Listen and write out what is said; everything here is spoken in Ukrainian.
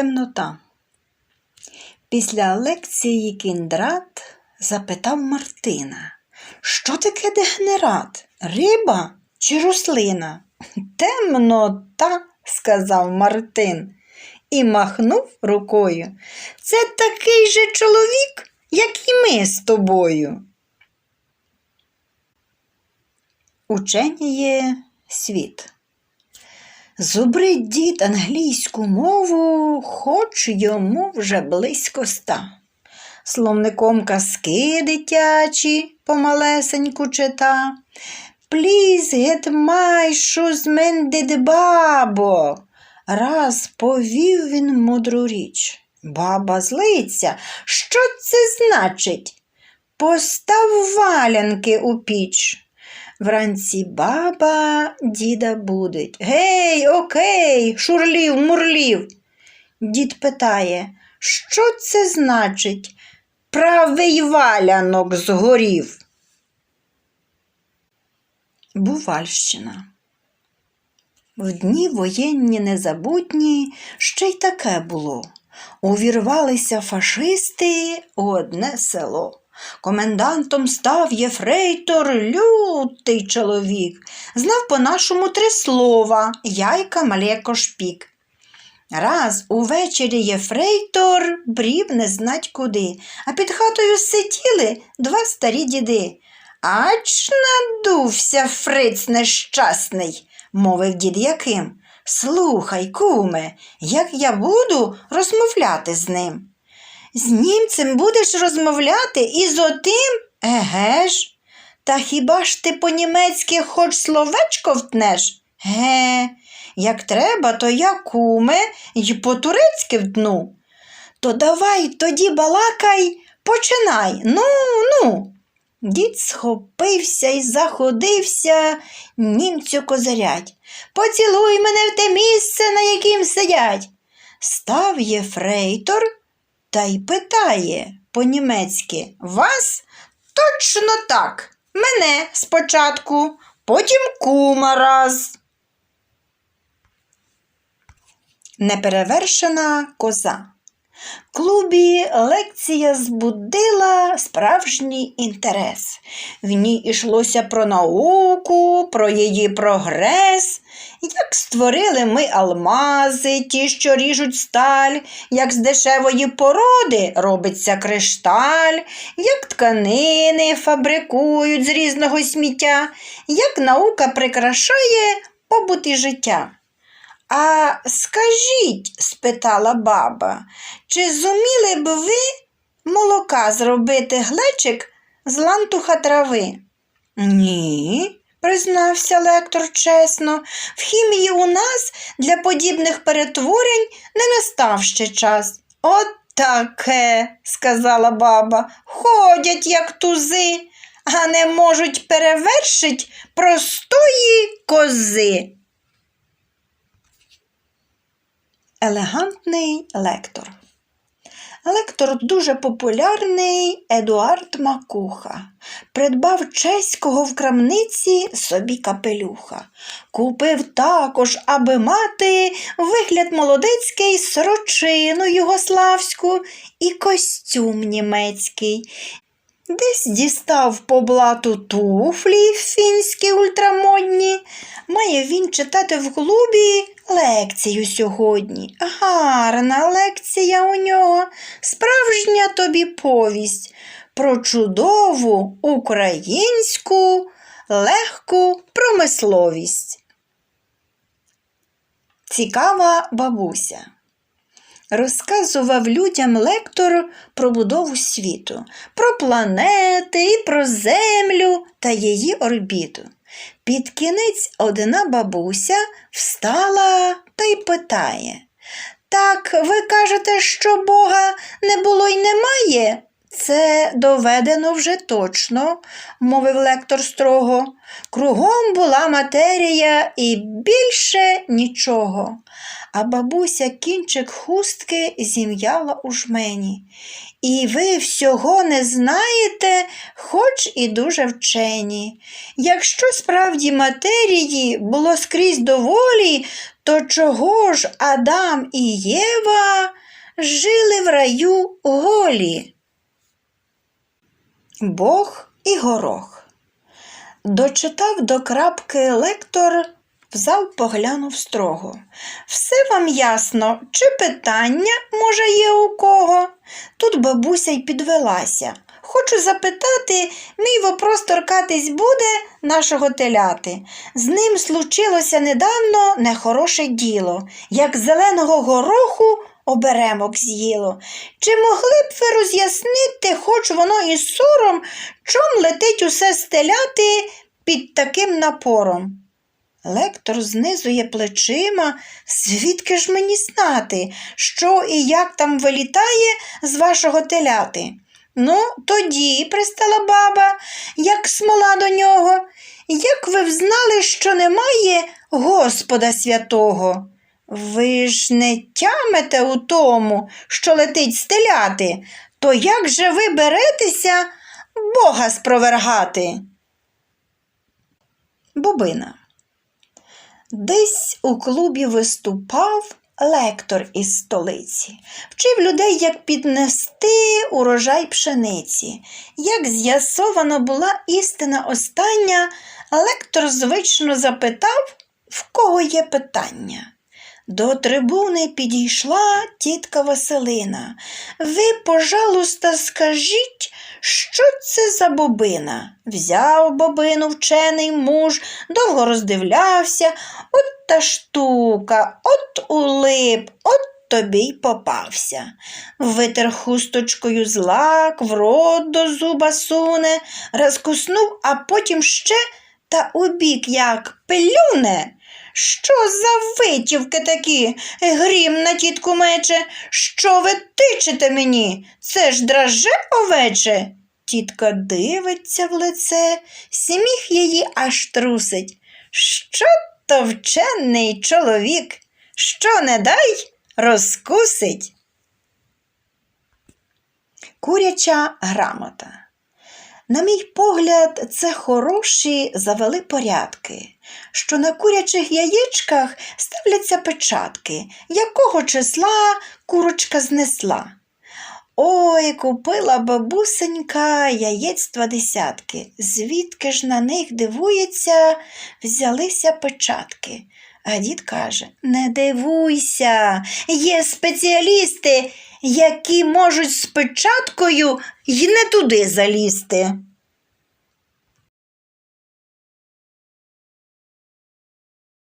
Темнота. Після лекції кіндрат запитав Мартина, що таке дегенерат? Риба чи рослина? Темнота, сказав Мартин і махнув рукою. Це такий же чоловік, як і ми з тобою. Ученіє світ. Зубрить дід англійську мову, хоч йому вже близько ста. Словником казки дитячі помалесеньку чита. Please get my shoes mended, бабо. Раз повів він мудру річ. Баба злиться. Що це значить? Постав валянки у піч. Вранці баба діда будить. Гей, окей, шурлів, мурлів. Дід питає, що це значить? Правий валянок згорів. Бувальщина. В дні воєнні незабутні ще й таке було. Увірвалися фашисти у одне село. Комендантом став єфрейтор, лютий чоловік. Знав по-нашому три слова яйка малеко шпік. Раз увечері єфрейтор брів не знать куди, а під хатою сиділи два старі діди. Ач надувся фриць нещасний, мовив дід яким. Слухай, куме, як я буду розмовляти з ним. З німцем будеш розмовляти і з отим? Еге ж. Та хіба ж ти по-німецьки хоч словечко втнеш? Ге, як треба, то я куме й по-турецьки втну. То давай тоді балакай, починай. Ну, ну. Дід схопився і заходився німцю козирять. Поцілуй мене в те місце, на яким сидять. Став єфрейтор та й питає по-німецьки Вас? Точно так. Мене спочатку, потім кума раз. Неперевершена коза. В клубі лекція збудила справжній інтерес. В ній йшлося про науку, про її прогрес, як створили ми алмази, ті, що ріжуть сталь, як з дешевої породи робиться кришталь, як тканини фабрикують з різного сміття, як наука прикрашає побут і життя. А скажіть, спитала баба, чи зуміли б ви молока зробити глечик з лантуха трави? Ні, признався лектор чесно. В хімії у нас для подібних перетворень не настав ще час. От таке, сказала баба, ходять, як тузи, а не можуть перевершить простої кози. Елегантний лектор. Лектор дуже популярний Едуард Макуха. Придбав чеського в крамниці собі капелюха. Купив також, аби мати вигляд молодецький, сорочину югославську і костюм німецький. Десь дістав по блату туфлі фінські ультрамодні. Має він читати в клубі лекцію сьогодні. Гарна лекція у нього, справжня тобі повість про чудову українську легку промисловість. Цікава бабуся. Розказував людям лектор про будову світу, про планети і про Землю та її орбіту. Під кінець одна бабуся встала та й питає Так, ви кажете, що Бога не було й немає? Це доведено вже точно, мовив лектор строго. Кругом була матерія і більше нічого. А бабуся кінчик хустки зім'яла у жмені. І ви всього не знаєте, хоч і дуже вчені. Якщо справді матерії було скрізь доволі, то чого ж Адам і Єва жили в раю голі? Бог і горох. Дочитав до крапки лектор, взяв, поглянув строго. Все вам ясно, чи питання, може, є у кого? Тут бабуся й підвелася. Хочу запитати, мій вопрос торкатись буде нашого теляти. З ним случилося недавно нехороше діло, як зеленого гороху оберемок з'їло. Чи могли б ви роз'яснити, хоч воно і сором, чом летить усе стеляти під таким напором? Лектор знизує плечима, звідки ж мені знати, що і як там вилітає з вашого теляти? Ну, тоді, пристала баба, як смола до нього, як ви взнали, що немає Господа святого? Ви ж не тямите у тому, що летить стеляти, то як же ви беретеся Бога спровергати? Бобина. Десь у клубі виступав лектор із столиці, вчив людей, як піднести урожай пшениці. Як з'ясовано була істина остання, лектор звично запитав, в кого є питання. До трибуни підійшла тітка Василина. Ви, пожалуйста, скажіть, що це за бобина? Взяв бобину вчений муж, довго роздивлявся. От та штука, от улип, от тобі й попався. Витер хусточкою злак, в рот до зуба суне, розкуснув, а потім ще та убік як пелюне. Що за витівки такі? Грім на тітку мече. Що ви тичете мені? Це ж драже овече. Тітка дивиться в лице, сміх її аж трусить. Що то вчений чоловік? Що не дай, розкусить. Куряча грамота. На мій погляд, це хороші завели порядки, що на курячих яєчках ставляться печатки, якого числа курочка знесла. Ой, купила бабусенька яєць два десятки. Звідки ж на них дивується, взялися печатки. А дід каже: Не дивуйся, є спеціалісти, які можуть з й не туди залізти.